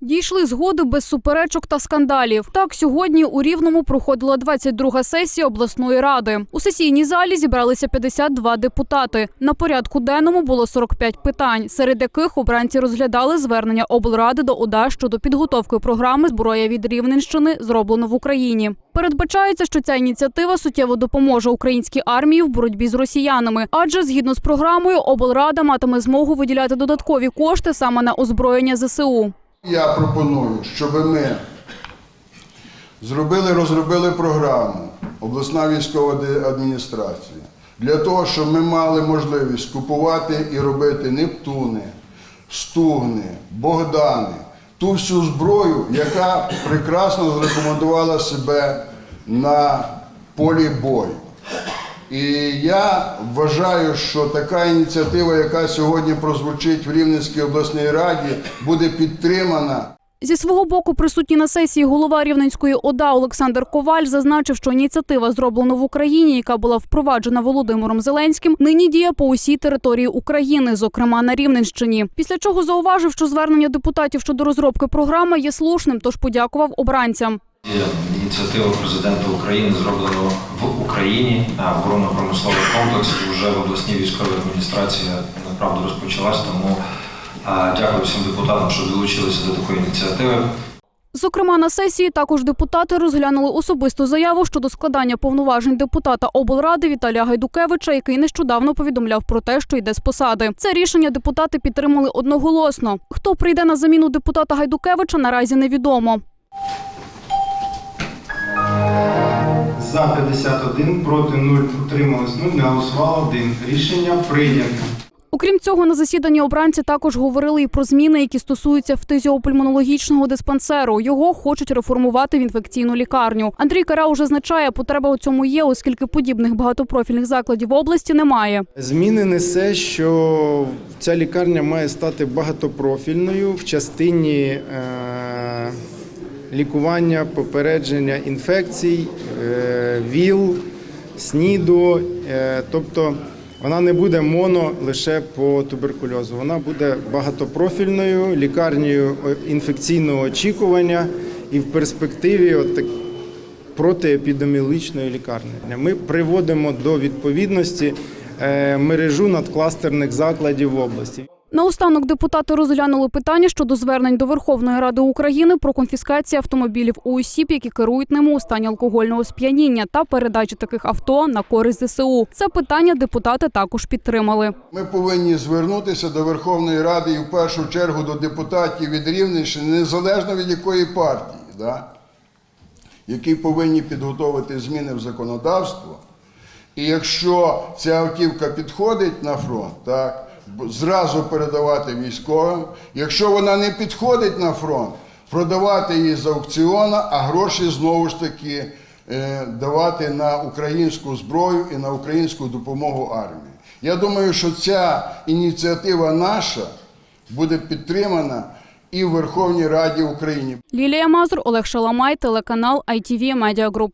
Дійшли згоди без суперечок та скандалів. Так, сьогодні у Рівному проходила 22-га сесія обласної ради. У сесійній залі зібралися 52 депутати. На порядку денному було 45 питань, серед яких обранці розглядали звернення облради до ОДА щодо підготовки програми зброя від Рівненщини зроблено в Україні. Передбачається, що ця ініціатива суттєво допоможе українській армії в боротьбі з росіянами, адже згідно з програмою облрада матиме змогу виділяти додаткові кошти саме на озброєння ЗСУ. Я пропоную, щоб ми зробили, розробили програму обласна військова адміністрація для того, щоб ми мали можливість купувати і робити Нептуни, Стугни, Богдани, ту всю зброю, яка прекрасно зарекомендувала себе на полі бою. І я вважаю, що така ініціатива, яка сьогодні прозвучить в Рівненській обласній раді, буде підтримана. Зі свого боку, присутній на сесії голова Рівненської ОДА Олександр Коваль зазначив, що ініціатива зроблена в Україні, яка була впроваджена Володимиром Зеленським, нині діє по усій території України, зокрема на Рівненщині. Після чого зауважив, що звернення депутатів щодо розробки програми є слушним, тож подякував обранцям. Є ініціатива президента України зроблено в Україні. Оборонно-промисловий комплекс вже в обласній військовій адміністрації направду розпочалась. Тому дякую всім депутатам, що долучилися до такої ініціативи. Зокрема, на сесії також депутати розглянули особисту заяву щодо складання повноважень депутата облради Віталія Гайдукевича, який нещодавно повідомляв про те, що йде з посади. Це рішення депутати підтримали одноголосно. Хто прийде на заміну депутата Гайдукевича, наразі невідомо. За 51, проти 0, утрималось 0, не голосувало 1. Рішення прийнято. Окрім цього, на засіданні обранці також говорили і про зміни, які стосуються фтизіопульмонологічного диспансеру. Його хочуть реформувати в інфекційну лікарню. Андрій Кара уже зазначає, потреба у цьому є, оскільки подібних багатопрофільних закладів в області немає. Зміни несе, що ця лікарня має стати багатопрофільною в частині е, лікування, попередження інфекцій, е, ВІЛ, СНІДу. Е, тобто вона не буде моно лише по туберкульозу. Вона буде багатопрофільною лікарнею інфекційного очікування і в перспективі от протиепідеміологічної лікарні. Ми приводимо до відповідності е, мережу надкластерних закладів в області. Наостанок депутати розглянули питання щодо звернень до Верховної Ради України про конфіскацію автомобілів у осіб, які керують ними у стані алкогольного сп'яніння та передачі таких авто на користь ЗСУ. Це питання депутати також підтримали. Ми повинні звернутися до Верховної Ради і в першу чергу до депутатів від Рівненщини, незалежно від якої партії, да? які повинні підготовити зміни в законодавство. І якщо ця автівка підходить на фронт, так, зразу передавати військовим. Якщо вона не підходить на фронт, продавати її з аукціона, а гроші знову ж таки е, давати на українську зброю і на українську допомогу армії. Я думаю, що ця ініціатива наша буде підтримана і в Верховній Раді України. Лілія Мазур, Олег Шаламай, телеканал ITV Media.